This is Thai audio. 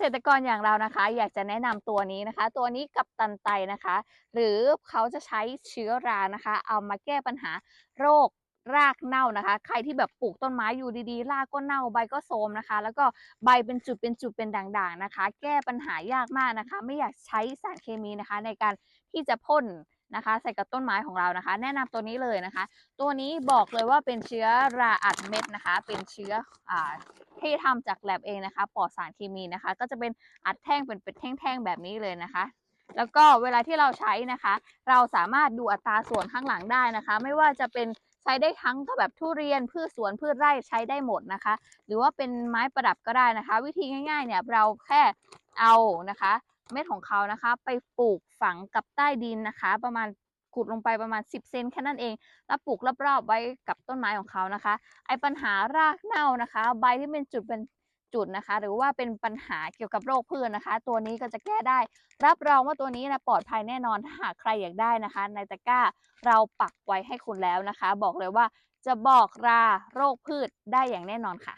ษตรกรอย่างเรานะคะ อยากจะแนะนำตัวนี้นะคะ ตัวนี้กับตันไตนะคะ หรือเขาจะใช้เชื้อรานะคะ เอามาแก้ปัญหาโรครากเน่านะคะ ใครที่แบบปลูกต้นไม้อยู่ดีๆ รากก็เน่าใบก็โทมนะคะ แล้วก็ใบเป็นจุดเป็นจุดเป็นด่างๆนะคะ แก้ปัญหายากมากนะคะ ไม่อยากใช้สารเคมีนะคะ ในการที่จะพ่น นะคะ ใส่กับต้นไม้ของเรานะคะ แนะนำตัวนี้เลยนะคะ ตัวนี้บอกเลยว่าเป็นเชื้อราอัดเม็ดนะคะ เป็นเชื้ออ่าที่ทำจากแลบเองนะคะปลอดสารเคมีนะคะ ก็จะเป็นอัดแท่งเป็นเป็นแท่งๆแบบนี้เลยนะคะแล้วก็เวลาที่เราใช้นะคะ เราสามารถดูอัตราส่วนข้างหลังได้นะคะ ไม่ว่าจะเป็นใช้ได้ทั้งก็แบบทุเรียนพืชสวนพืชไร่ใช้ได้หมดนะคะ หรือว่าเป็นไม้ประดับก็ได้นะคะ วิธีง่ายๆเนี่ยเราแค่เอานะคะ เม็ดของเขานะคะ ไปปลูกฝังกับใต้ดินนะคะ ประมาณขุดลงไปประมาณ 10 เซนแค่นั้นเอง แล้วปลูกรอบๆไว้กับต้นไม้ของเขานะคะ ไอ้ปัญหารากเน่านะคะ ใบที่เป็นจุดเป็นจุดนะคะ หรือว่าเป็นปัญหาเกี่ยวกับโรคพืชนะคะ ตัวนี้ก็จะแก้ได้ รับรองว่าตัวนี้นะปลอดภัยแน่นอนถ้าหากใครอยากได้นะคะ ในตะกร้าเราปักไว้ให้คุณแล้วนะคะ บอกเลยว่าจะบอกราโรคพืชได้อย่างแน่นอนค่ะ